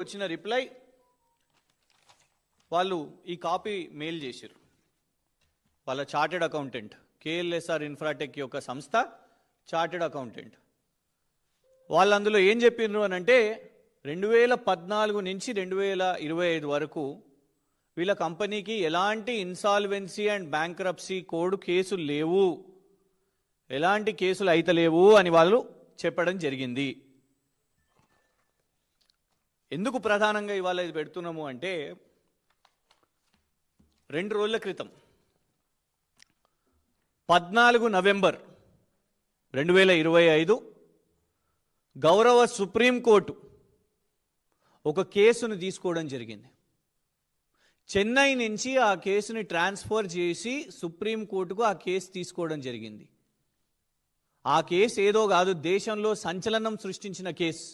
వచ్చిన రిప్లై వాళ్ళు ఈ కాపీ మెయిల్ చేశారు. వాళ్ళ చార్టెడ్ అకౌంటెంట్ కేఎల్ఎస్ఆర్ ఇన్ఫ్రాటెక్ యొక్క సంస్థ చార్టెడ్ అకౌంటెంట్. వాళ్ళు అందులో ఏం చెప్పిండ్రు అని అంటే రెండు వేల పద్నాలుగు నుంచి రెండు వేల ఇరవై ఐదు వరకు వీళ్ళ కంపెనీకి ఎలాంటి ఇన్సాల్వెన్సీ అండ్ బ్యాంక్రప్సీ కోడ్ కేసులు లేవు ఎలాంటి కేసులు అయితలేవు అని వాళ్ళు చెప్పడం జరిగింది. ఎందుకు ప్రధానంగా ఇవాళ ఇది పెడుతున్నాము అంటే రెండు రోజుల క్రితం పద్నాలుగు నవంబర్ రెండు వేల ఇరవై ఐదు గౌరవ సుప్రీంకోర్టు ఒక కేసును తీసుకోవడం జరిగింది. చెన్నై నుంచి ఆ కేసుని ట్రాన్స్ఫర్ చేసి సుప్రీంకోర్టుకు ఆ కేసు తీసుకోవడం జరిగింది. ఆ కేసు ఏదో కాదు దేశంలో సంచలనం సృష్టించిన కేసు.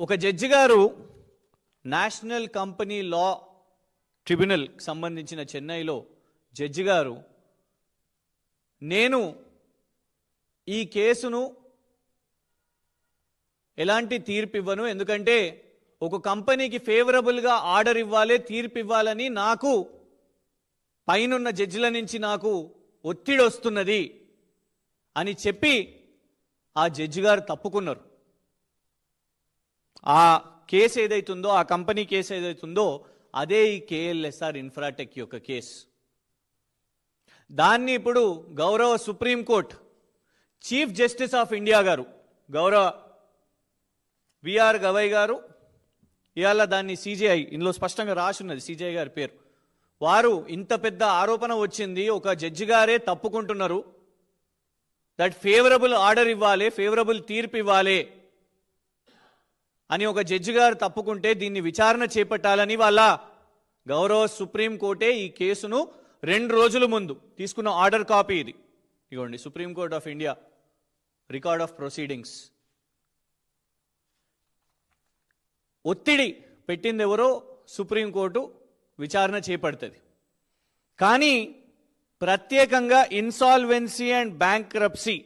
ఒక జడ్జి గారు నేషనల్ కంపెనీ లా ట్రిబ్యునల్ సంబంధించిన చెన్నైలో జడ్జి గారు నేను ఈ కేసును ఎలాంటి తీర్పు ఇవ్వను? ఎందుకంటే ఒక కంపెనీకి ఫేవరబుల్గా ఆర్డర్ ఇవ్వాలి తీర్పు ఇవ్వాలని నాకు పైనున్న జడ్జిల నుంచి నాకు ఒత్తిడి వస్తున్నది అని చెప్పి ఆ జడ్జి గారు తప్పుకున్నారు. ఆ కేసు ఏదైతుందో ఆ కంపెనీ కేసు ఏదైతుందో అదే ఈ కేఎల్ఎస్ఆర్ ఇన్ఫ్రాటెక్ యొక్క కేసు. దాన్ని ఇప్పుడు గౌరవ supreme court chief justice of India గారు గౌరవ విఆర్ గవై గారు ఇవాళ దాన్ని సిజిఐ ఇందులో స్పష్టంగా రాసి ఉన్నది గారి పేరు. వారు ఇంత పెద్ద ఆరోపణ వచ్చింది ఒక జడ్జి గారే తప్పుకుంటున్నారు. దట్ ఫేవరబుల్ ఆర్డర్ ఇవ్వాలి ఫేవరబుల్ తీర్పు ఇవ్వాలి. అని ఒక జడ్జి గారు తప్పుకుంటే దీన్ని విచారణ చేపట్టాలని వాళ్ళ గౌరవ సుప్రీంకోర్టే ఈ కేసును రెండు రోజుల ముందు తీసుకున్న ఆర్డర్ కాపీ ఇది. ఇగోండి supreme court of India record of proceedings. ఒత్తిడి పెట్టింది ఎవరో సుప్రీంకోర్టు విచారణ చేపడుతుంది. కానీ ప్రత్యేకంగా insolvency and bankruptcy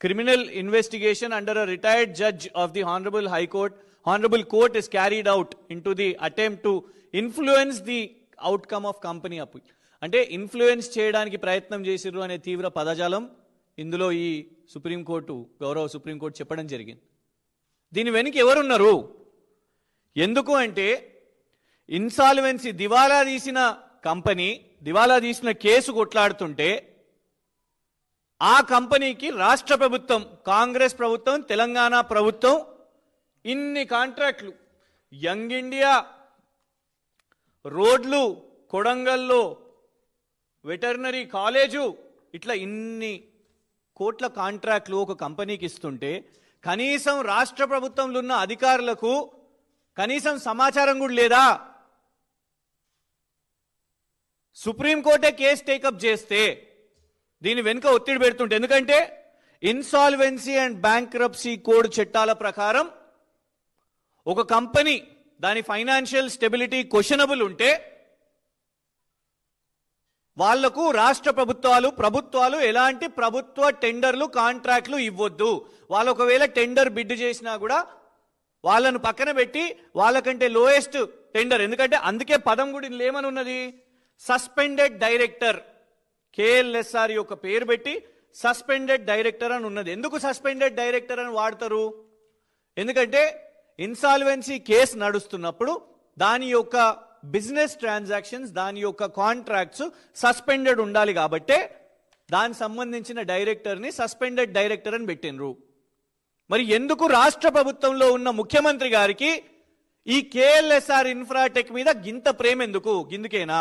criminal investigation under a retired judge of the honorable high court honorable court is carried out into the attempt to influence the outcome of company appeal అంటే influence చేయడానికి ప్రయత్నం చేసిర్రు అనే తీవ్ర పదజాలం ఇందులో ఈ సుప్రీంకోర్టు గౌరవ సుప్రీంకోర్టు చెప్పడం జరిగింది దీని వెనుక ఎవరున్నారు ఎందుకు అంటే ఇన్సాల్వెన్సీ దివాలా తీసిన కంపెనీ దివాలా తీసిన కేసు కొట్లాడుతుంటే ఆ కంపెనీకి రాష్ట్ర ప్రభుత్వం కాంగ్రెస్ ప్రభుత్వం తెలంగాణ ప్రభుత్వం ఇన్ని కాంట్రాక్ట్లు. యంగ్ ఇండియా రోడ్లు కొడంగల్లో వెటర్నరీ కాలేజు ఇట్లా ఇన్ని కోట్ల కాంట్రాక్ట్లు ఒక కంపెనీకి ఇస్తుంటే కనీసం రాష్ట్ర ప్రభుత్వంలో ఉన్న అధికారులకు కనీసం సమాచారం కూడా లేదా? సుప్రీంకోర్టే కేసు టేకప్ చేస్తే దీని వెనుక ఒత్తిడి పెడుతుంటే ఎందుకంటే ఇన్సాల్వెన్సీ అండ్ బ్యాంక్రప్సీ కోడ్ చట్టాల ప్రకారం ఒక కంపెనీ దాని ఫైనాన్షియల్ స్టెబిలిటీ క్వశ్చనబుల్ ఉంటే వాళ్ళకు రాష్ట్ర ప్రభుత్వాలు ప్రభుత్వాలు ఎలాంటి ప్రభుత్వ టెండర్లు కాంట్రాక్ట్లు ఇవ్వద్దు. వాళ్ళు ఒకవేళ టెండర్ బిడ్ చేసినా కూడా వాళ్ళను పక్కన పెట్టి వాళ్ళకంటే లోయెస్ట్ టెండర్ ఎందుకంటే అందుకే పదం కూడా ఇందులో ఏమని ఉన్నది సస్పెండెడ్ డైరెక్టర్ కేఎల్ఎస్ఆర్ యొక్క పేరు పెట్టి సస్పెండెడ్ డైరెక్టర్ అని ఉన్నది. ఎందుకు సస్పెండెడ్ డైరెక్టర్ అని వాడతారు? ఎందుకంటే ఇన్సాల్వెన్సీ కేసు నడుస్తున్నప్పుడు దాని యొక్క బిజినెస్ ట్రాన్సాక్షన్స్ దాని యొక్క కాంట్రాక్ట్స్ సస్పెండెడ్ ఉండాలి కాబట్టే దానికి సంబంధించిన డైరెక్టర్ని సస్పెండెడ్ డైరెక్టర్ అని పెట్టినరు మరి ఎందుకు రాష్ట్ర ప్రభుత్వంలో ఉన్న ముఖ్యమంత్రి గారికి ఈ కేఎల్ఎస్ఆర్ ఇన్ఫ్రాటెక్ మీద గింత ప్రేమ ఎందుకు గిందుకేనా?